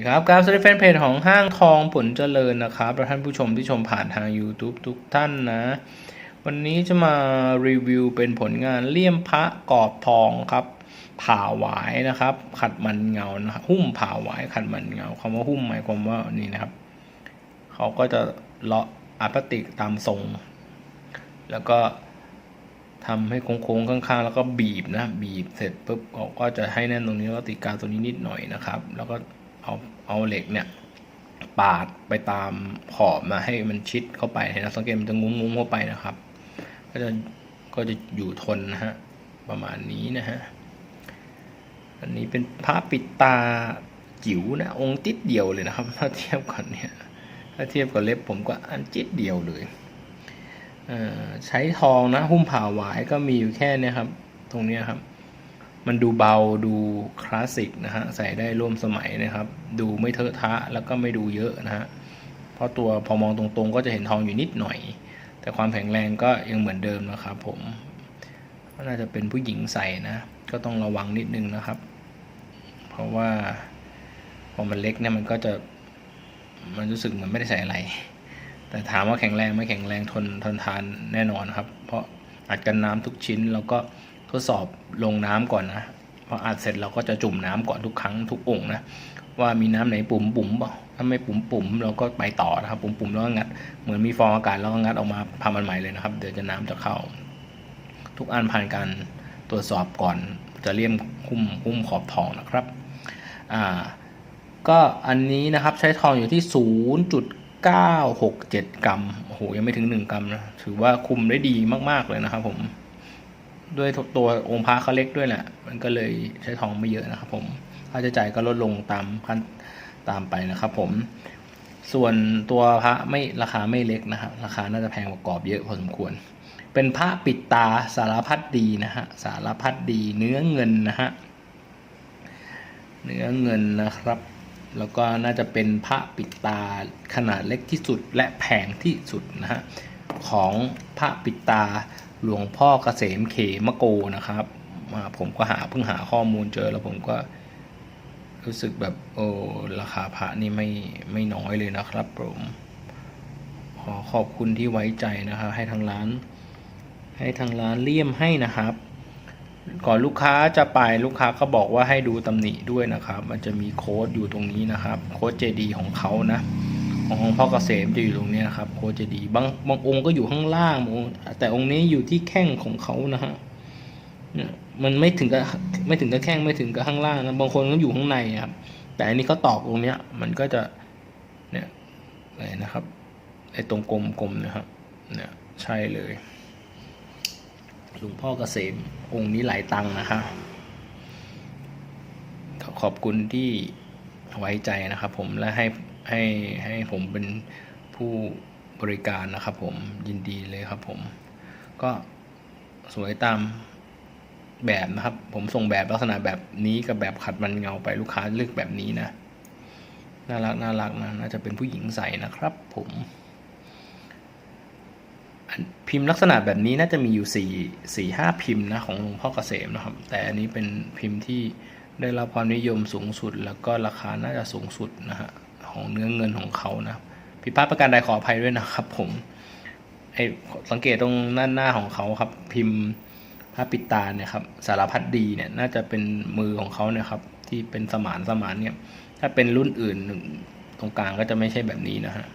ดีครับการสวัสดีแฟนเพจของห้างทองผลเจริญนะครับและท่านผู้ชมที่ชมผ่านทาง YouTube ทุกท่านนะ วันนี้จะมารีวิวเป็นผลงานเลี่ยมพระกรอบทองครับ ผ่าหวายนะครับ ขัดมันเงานะหุ้มผ่าหวายขัดมันเงาคำว่าหุ้มหมายความว่านี่นะครับ เขาก็จะเลาะอาร์พลาสติกตามทรง แล้วก็ทำให้โค้งๆข้างๆ แล้วก็บีบนะ บีบเสร็จปุ๊บเขาก็จะให้แน่นตรงนี้แล้วก็ติดกาวตัวนี้นิดหน่อยนะครับ แล้วก็ เอาเอาเหล็กเนี่ยปาดไปตามขอบมาให้มันชิดเข้าไปเห็นนะสังเกตมันจะงุ้มๆเข้าไปนะครับ ก็จะก็จะอยู่ทนนะฮะประมาณนี้นะฮะอันนี้เป็นพระปิดตาจิ๋วนะองค์ติดเดียวเลยนะครับ ถ้าเทียบกันเนี่ยถ้าเทียบกับเล็บผมก็อันจิดเดียวเลยเอ่อใช้ทองนะหุ้มผ่าหวายก็มีอยู่แค่เนี้ยครับ ตรงนี้ครับ มันดูเบาดูคลาสสิกนะฮะใส่ได้ร่วมสมัยนะครับ ดูไม่เทอะทะแล้วก็ไม่ดูเยอะนะฮะเพราะตัวพอมองตรงๆ ก็จะเห็นทองอยู่นิดหน่อย แต่ความแข็งแรงก็ยังเหมือนเดิมนะครับผมก็น่าจะเป็นผู้หญิงใส่นะ ก็ต้องระวังนิดนึงนะครับ เพราะว่าพอมันเล็กเนี่ยมันก็จะมันรู้สึกเหมือนไม่ได้ใส่อะไร แต่ถามว่าแข็งแรงไม่แข็งแรงทนทนทานแน่นอนครับ เพราะอัดกันน้ำทุกชิ้นแล้วก็ ทดสอบลงน้ำก่อนนะพออัดเสร็จเราก็จะจุ่มน้ำก่อนทุกครั้งทุกองนะว่ามีน้ำไหนปุ่มปุ่มเปล่าถ้าไม่ปุ่มปุ่มเราก็ไปต่อนะครับ ปุ่มปุ่มแล้วก็งัดเหมือนมีฟองอากาศแล้วก็งัดออกมาทำมันใหม่เลยนะครับ เดี๋ยวจะน้ำจะเข้า ทุกอันผ่านการตรวจสอบก่อนจะเลี่ยมหุ้มหุ้มขอบทองนะครับอ่าก็อันนี้นะครับใช้ทองอยู่ที่ 0.967 กรัมโอ้โหยังไม่ถึง 1 กรัมนะถือว่าคุมได้ดีมาก ๆ เลยนะครับผม ด้วยตัวองค์พระเขาเล็กด้วยแหละ มันก็เลยใช้ทองไม่เยอะนะครับผม ค่าใช้จ่ายก็ลดลงตามขั้นตามไปนะครับผม ส่วนตัวพระไม่ราคาไม่เล็กนะครับ ราคาน่าจะแพงกว่ากรอบเยอะพอสมควร เป็นพระปิดตาสารพัดดีนะฮะ สารพัดดีเนื้อเงินนะฮะ เนื้อเงินนะครับ แล้วก็น่าจะเป็นพระปิดตาขนาดเล็กที่สุดและแพงที่สุดนะฮะ ของพระปิดตา หลวงพ่อเกษมเขมโกนะครับมาผมก็หาเพิ่งหาข้อมูลเจอแล้วผมก็รู้สึกแบบโอ้ราคาพระนี่ไม่ไม่น้อยเลยนะครับผมขอขอบคุณที่ไว้ใจนะครับ ให้ทางร้าน ให้ทางร้านเลี่ยมให้นะครับ ก่อนลูกค้าจะไปลูกค้าก็บอกว่าให้ดูตำหนิด้วยนะครับ มันจะมีโค้ดอยู่ตรงนี้นะครับ โค้ดเจดีของเขานะ ของพ่อเกษมจะอยู่ตรงนี้นะครับโค้ดเจดีบางบางองค์ก็อยู่ข้างล่างบางองค์แต่องค์นี้อยู่ที่แข้งของเขานะฮะเนี่ยมันไม่ถึงกับไม่ถึงกับแข้งไม่ถึงกับข้างล่างนะบางคนก็อยู่ข้างในครับ แต่อันนี้เขาตอกตรงเนี้ย มันก็จะเนี่ยอะไรนะครับไอ้ตรงกลมๆนะครับ เนี่ยใช่เลยหลวงพ่อเกษมองค์นี้หลายตังค์นะครับขอขอบคุณที่ไว้ใจนะครับผมและให้ ให้ให้ผมเป็นผู้บริการนะครับผมยินดีเลยครับผม ก็สวยตามแบบนะครับ ผมส่งแบบลักษณะแบบนี้กับแบบขัดมันเงาไปลูกค้าเลือกแบบนี้นะ น่ารักน่ารักนะน่าจะเป็นผู้หญิงใส่นะครับผมพิมพ์ลักษณะแบบนี้น่าจะมีอยู่สี่สี่ห้าพิมพ์นะของหลวงพ่อเกษมนะครับ แต่อันนี้เป็นพิมพ์ที่ได้รับความนิยมสูงสุด แล้วก็ราคาน่าจะสูงสุดนะฮะ ของเนื้อเงินของเขานะผิดพลาดประการใดขออภัยด้วยนะครับ ผมไอสังเกตตรงหน้าหน้าของเขาครับ พิมพ์พระปิตาเนี่ยครับสารพัดดีเนี่ยน่าจะเป็นมือของเขาเนี่ยครับ ที่เป็นสมานสมานเนี่ย ถ้าเป็นรุ่นอื่นตรงกลางก็จะไม่ใช่แบบนี้นะฮะ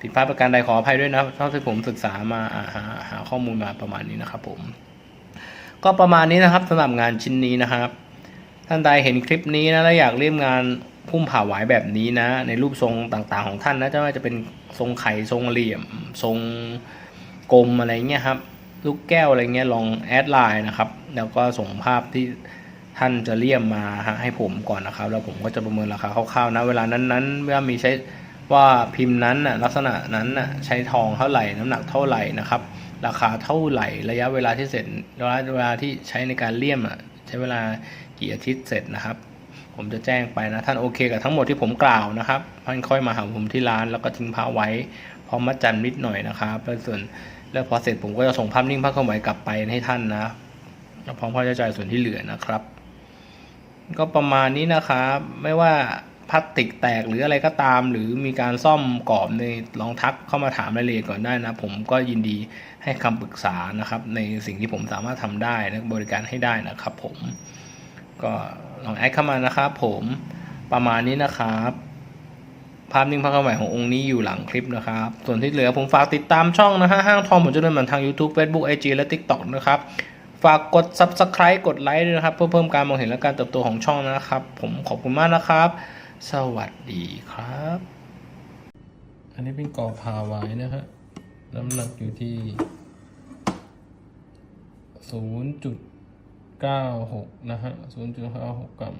ผิดพลาดประการใดขออภัยด้วยนะเท่าที่ผมศึกษามาอาหาหาข้อมูลมาประมาณนี้นะครับ ผม ก็ประมาณนี้นะครับสำหรับงานชิ้นนี้นะครับ ท่านใดเห็นคลิปนี้นะแล้วอยากเรียมงาน พุ่มผ่าหวายแบบนี้นะ ในรูปทรงต่างๆของท่านนะจะว่าจะเป็นทรงไข่ทรงเหลี่ยม ทรงกลมอะไรเงี้ยครับลูกแก้วอะไรเงี้ยลองแอดไลน์นะครับ แล้วก็ส่งภาพที่ท่านจะเลี่ยมมาให้ผมก่อนนะครับ แล้วผมก็จะประเมินราคาคร่าวๆนะเวลานั้นๆว่ามีใช้ว่าพิมพ์นั้นน่ะลักษณะนั้นน่ะใช้ทองเท่าไหร่น้ำหนักเท่าไหร่นะครับ ราคาเท่าไหร่ระยะเวลาที่เสร็จระยะเวลาที่ใช้ในการเลี่ยมอะใช้เวลากี่อาทิตย์เสร็จนะครับ ผมจะแจ้งไปนะ ท่านโอเคกับทั้งหมดที่ผมกล่าวนะครับท่านค่อยมาหาผมที่ร้านแล้วก็ทิ้งพาไว้พร้อมมัดจำนิดหน่อยนะครับแล้วส่วนแล้วพอเสร็จผมก็จะส่งภาพนิ่งภาพเคลื่อนไหวกลับไปให้ท่านนะแล้วพร้อมค่าใช้จ่ายส่วนที่เหลือนะครับ ก็ประมาณนี้นะครับ ไม่ว่าพลาสติกแตกหรืออะไรก็ตาม หรือมีการซ่อมกรอบในลองทักเข้ามาถามรายละเอียดก่อนได้นะ ผมก็ยินดีให้คำปรึกษานะครับ ในสิ่งที่ผมสามารถทำได้และบริการให้ได้นะครับผม ก็ลองแอดเข้ามานะครับผมประมาณนี้นะครับ ภาพนิ่งภาพเคลื่อนไหวขององค์นี้อยู่หลังคลิปนะครับ ส่วนที่เหลือผมฝากติดตามช่องนะฮะห้างทองผมจะเดินมันทาง YouTube Facebook IG และ TikTok นะครับ ฝากกด Subscribe กดไลค์ด้วยนะครับ เพื่อเพิ่มการมองเห็นและการเติบโตของช่องนะครับ ผมขอบคุณมากนะครับ สวัสดีครับ อันนี้เป็นกอพาไว้นะฮะน้ำหนักอยู่ที่ 0.96 นะฮะ 0.96 กรัม